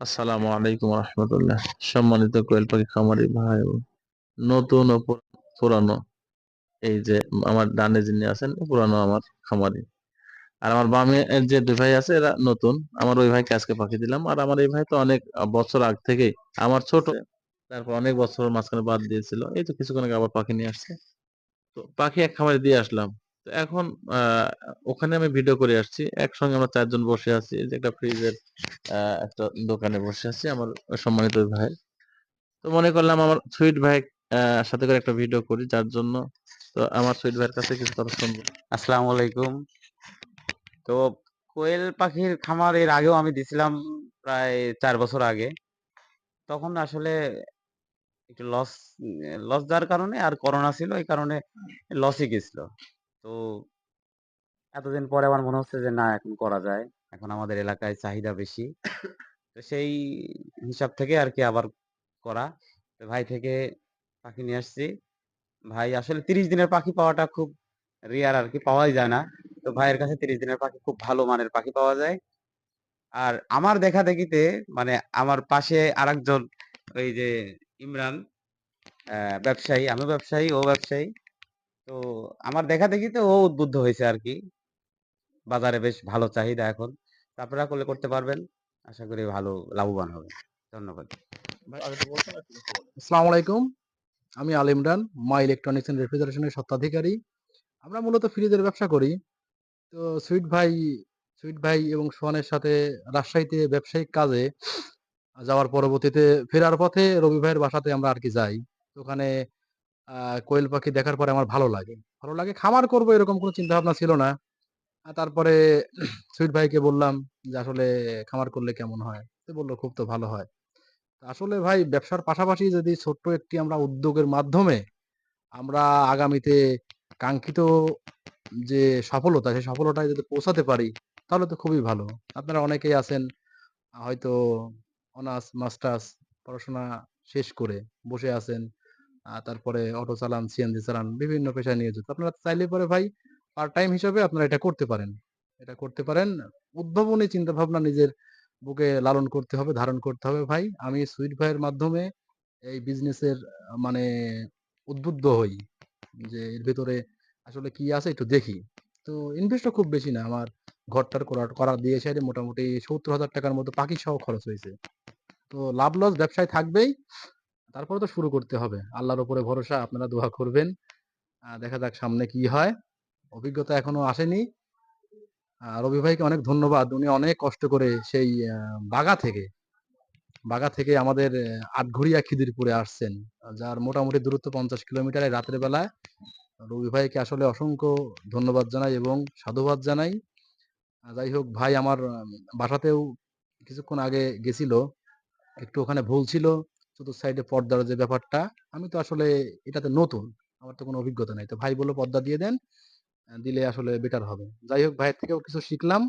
আসসালামু আলাইকুম রহমতুল্লাহ। সম্মানিত কোয়েল পাখি খামারি ভাই নতুন ও পুরানো, এই যে আমার ডানে যিনি আছেন, পুরানো আমার খামারি। আর আমার বামে যে দুই ভাই আছে, এরা নতুন। আমার ওই ভাইকে আজকে পাখি দিলাম। আর আমার এই ভাই তো অনেক বছর আগ থেকেই, আমার ছোট, তারপর অনেক বছর মাঝখানে বাদ দিয়েছিল। এই তো কিছুক্ষণ আগে আবার পাখি নিয়ে আসছে। তো পাখি এক খামারে দিয়ে আসলাম। তো এখন ওখানে আমি ভিডিও করে আসছি। একসঙ্গে আমরা চারজন বসে আছি। একটা ফ্রিজের একটা দোকানে বসে আছি আমার সম্মানিত ভাই। তো মনে করলাম আমার সুইট ভাই সাথে করে একটা ভিডিও করি, যার জন্য তো আমার সুইট ভাইয়ের কাছে কিছু কথা শুনব। আসসালামু আলাইকুম। তো কোয়েল পাখির খামার এর আগেও আমি দিছিলাম প্রায় চার বছর আগে। তখন আসলে একটু লস লস যাওয়ার কারণে আর করোনা ছিল, এই কারণে লসই গেছিল। তো এতদিন পরে আমার মনে হচ্ছে যে, না, এখন করা যায়। এখন আমাদের এলাকায় চাহিদা বেশি। তো সেই হিসাব থেকে আর কি আবার করা। তো ভাই থেকে পাখি নিয়ে আসছি। ভাই, আসলে তিরিশ দিনের পাখি পাওয়াটা খুব রেয়ার আর কি, পাওয়াই যায় না। তো ভাইয়ের কাছে তিরিশ দিনের পাখি খুব ভালো মানের পাখি পাওয়া যায়। আর আমার দেখা দেখিতে মানে আমার পাশে আরেকজন ওই যে ইমরান ব্যবসায়ী আমি ব্যবসায়ী, ও ব্যবসায়ী। তো আমার দেখা দেখিতে ও উদ্বুদ্ধ হয়েছে আর কি বাজারে বেশ ভালো চাহিদা এখন। আপনারা করলে করতে পারবেন। আশা করি ভালো লাভবান হবে। ধন্যবাদ। আসসালামু আলাইকুম। আমি আল ইমরান মা ইলেকট্রনিক্স এন্ড রেফ্রিজারেশনের স্বত্বাধিকারী। আমরা মূলত ফ্রিজের ব্যবসা করি। তো সুইট ভাই সুইট ভাই এবং সোহানের সাথে রাজশাহীতে ব্যবসায়িক কাজে যাওয়ার পরবর্তীতে ফেরার পথে রবি ভাইয়ের বাসাতে আমরা আর কি যাই। ওখানে কোয়েল পাখি দেখার পরে আমার ভালো লাগে। ভালো লাগে খামার করব এরকম কোনো চিন্তা ভাবনা ছিল না। তারপরে সুইট ভাইকে বললাম যে, আসলে খামার করলে কেমন হয়? তো বলল, খুব তো ভালো হয়। আসলে ভাই ব্যবসার পাশাপাশি যদি ছোট্ট একটি আমরা উদ্যোগের মাধ্যমে আমরা আগামীতে কাঙ্ক্ষিত যে সফলতা, সেই সফলতায় যদি পৌঁছাতে পারি, তাহলে তো খুবই ভালো। আপনারা অনেকেই আছেন, হয়তো অনার্স, মাস্টার্স পড়াশোনা শেষ করে বসে আছেন। তারপরে অটো চালান সিএনজি চালান, বিভিন্ন পেশায় নিয়োজিত। আপনারা চাইলে পরে ভাই পার্ট টাইম হিসাবে আপনারা এটা করতে পারেন। এটা করতে পারেন। উদ্ভাবনী চিন্তা ভাবনা নিজের বুকে লালন করতে হবে, ধারণ করতে হবে ভাই। আমি সুইট ভাইয়ের মাধ্যমে এই বিজনেসের মানে উদ্বুদ্ধ হই যে এর ভেতরে আসলে কি আছে একটু দেখি। তো ইনভেস্টও খুব বেশি না। আমার ঘরটার করা করা দিয়ে এসে মোটামুটি সত্তর হাজার টাকার মতো পাখি সহ খরচ হয়েছে। তো লাভ লস ব্যবসায় থাকবেই। তারপরে তো শুরু করতে হবে। আল্লাহর উপরে ভরসা, আপনারা দোয়া করবেন। দেখা যাক সামনে কি হয়। অভিজ্ঞতা এখনও আসেনি। রবি ভাইকে অনেক ধন্যবাদ। উনি অনেক কষ্ট করে সেই বাগা থেকে বাগা থেকে আমাদের আটঘরিয়া খিদিরপুরে আসছেন। যার মোটামুটি দূরত্ব পঞ্চাশ কিলোমিটারে রাতের বেলায়। রবি ভাইকে আসলে অসংখ্য ধন্যবাদ জানাই এবং সাধুবাদ জানাই। যাই হোক, ভাই আমার বাসাতেও কিছুক্ষণ আগে গেছিল। একটু ওখানে ভুল ছিল। চতুর্থ সাইডে পর্দার যে ব্যাপারটা আমি তো আসলে এটাতে নতুন আমার তো কোনো অভিজ্ঞতা নাই। তো ভাই বলল পর্দা দিয়ে দেন দিলে আসলে বেটার হবে। যাই হোক ভাইয়ের থেকেও কিছু শিখলাম।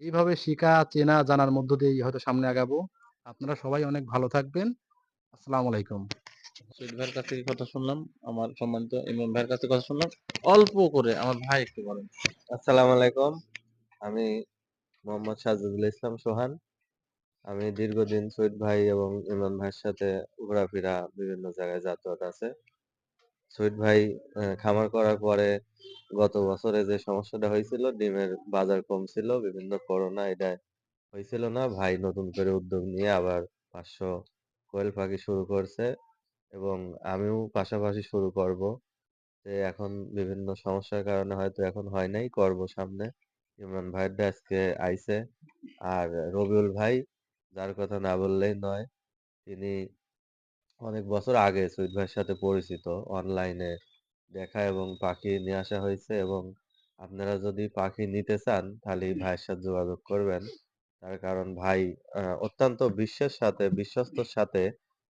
এইভাবে শিখা চেনা জানার মধ্য দিয়েই হয়তো সামনে আগাবো। আপনারা সবাই অনেক ভালো থাকবেন। আসসালামু আলাইকুম। ভাইয়ের কাছ থেকে কথা শুনলাম আমার সম্মানিত ইমরান ভাইয়ের কাছে কথা শুনলাম। অল্প করে আমার ভাই একটু বলেন। আসসালামু আলাইকুম। আমি মোহাম্মদ সাজুদুল ইসলাম সোহান। আমি দীর্ঘদিন সৈয়দ ভাই এবং ইমরান ভাইয়ের সাথে ঘোরাফেরা বিভিন্ন জায়গায় যাতায়াত আছে। সৈয়দ ভাই খামার করার পরে গত বছরে যে সমস্যাটা হয়েছিল, ডিমের বাজার কম ছিল, বিভিন্ন করোনা এটা হয়েছিল না। ভাই নতুন করে উদ্যোগ নিয়ে আবার পাঁচশো কোয়েল পাখি শুরু করছে এবং আমিও পাশাপাশি শুরু করব। যে এখন বিভিন্ন সমস্যার কারণে হয়তো এখন হয় নাই, করব সামনে। ইমরান ভাইয়েরটা আজকে আইছে। আর রবিউল ভাই যার কথা না বললেই নয়। তিনি অনেক বছর আগে সুইট ভাইয়ের সাথে পরিচিত। অনলাইনে দেখা এবং পাখি নিয়ে আসা হয়েছে এবং আপনারা যদি পাখি নিতে চান, তাহলে এই ভাইয়ের সাথে যোগাযোগ করবেন। তার কারণ ভাই অত্যন্ত বিশ্বের সাথে, বিশ্বস্তর সাথে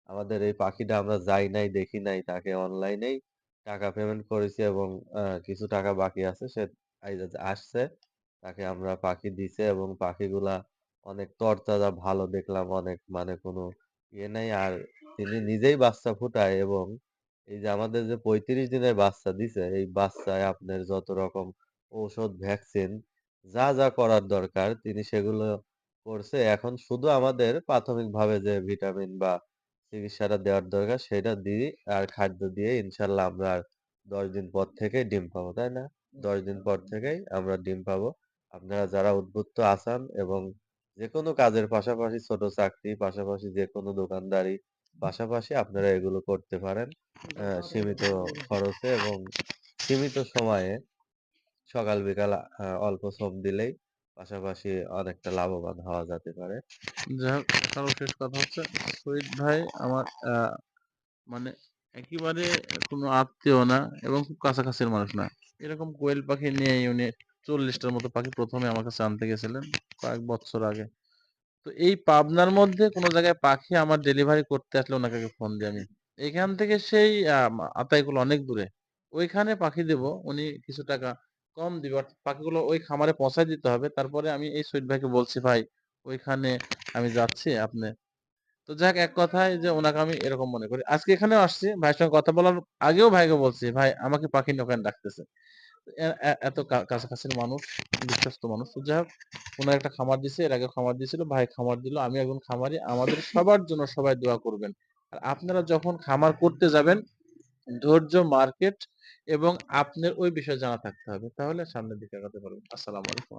আমাদের এই পাখিটা আমরা যাই নাই, দেখি নাই, তাকে অনলাইনেই টাকা পেমেন্ট করেছি এবং কিছু টাকা বাকি আছে। সে আসছে, তাকে আমরা পাখি দিছে এবং পাখিগুলা অনেক তরতাজা ভালো দেখলাম অনেক মানে কোনো ইয়ে নাই আর তিনি নিজেই বাচ্চা ফুটায় এবং এই যে আমাদের যে পঁয়ত্রিশ দিনের বাচ্চা দিছে এই বাচ্চায় আপনার যত রকম ঔষধ ভ্যাকসিন যা যা করার দরকার তিনি সেগুলো করছে। এখন শুধু আমাদের প্রাথমিকভাবে যে ভিটামিন বা চিকিৎসাটা দেওয়ার দরকার সেটা দিই আর খাদ্য দিয়ে ইনশাল্লাহ আমরা আর ১০ দিন পর থেকেই ডিম পাবো, তাই না? ১০ দিন পর থেকেই আমরা ডিম পাবো। আপনারা যারা উদ্বুদ্ধ আছেন এবং যেকোনো কাজের পাশাপাশি ছোট চাকরি, পাশাপাশি যেকোনো দোকানদারি, পাশাপাশি আপনারা এগুলো করতে পারেন। অ্যা সীমিত খরচে এবং সীমিত সময়ে সকাল বিকাল আ অল্প শ্রম দিলেই পাশাপাশি অনেকটা লাভবান হওয়া যেতে পারে। যাই হোক সর্বশেষ কথা হচ্ছে শহীদ ভাই আমার আ মানে একেবারে কোনো আত্মীয় না এবং খুব কাছাকাছির মানুষ না। এরকম কোয়েল পাখি নিয়েই উনি ৪০ টার মতো পাখি ১ম এ আমার কাছে আনতে গেছিলেন কয়েক বছর আগে। তো এই পাবনার মধ্যে কোনো জায়গায় পাখি আমার ডেলিভারি করতে আসলে আগে ফোন দিই আমি। এখান থেকে সেই আ আতাইকুলা অনেক দূরে। ওইখানে পাখি দেব, উনি কিছু টাকা কম দিবে। অর্থাৎ পাখিগুলো ওই খামারে পৌঁছায় দিতে হবে। তারপরে আমি এই শহীদ ভাইকে বলছি, "ভাই ওইখানে আমি যাচ্ছি আপনি" তো যাক এক কথায় যে ওনাকে আমি এরকম মনে করি। আজকে এখানেও আসছি। ভাইয়ের সঙ্গে কথা বলার আগেও ভাইকে বলছি, "ভাই আমাকে পাখির নৌকায় ডাকতেছে।" এত কাছাকাছির মানুষ, বিশ্বস্ত মানুষ। যাই হোক উনার একটা খামার দিছে। এর আগে খামার দিছিল। ভাই খামার দিল। আমি একজন খামারি। আমাদের সবার জন্য সবাই দোয়া করবেন। আর আপনারা যখন খামার করতে যাবেন ধৈর্য, মার্কেট এবং আপনার ওই বিষয়ে জানা থাকতে হবে। তাহলে সামনের দিকে আগাতে পারবেন। আসসালামু আলাইকুম।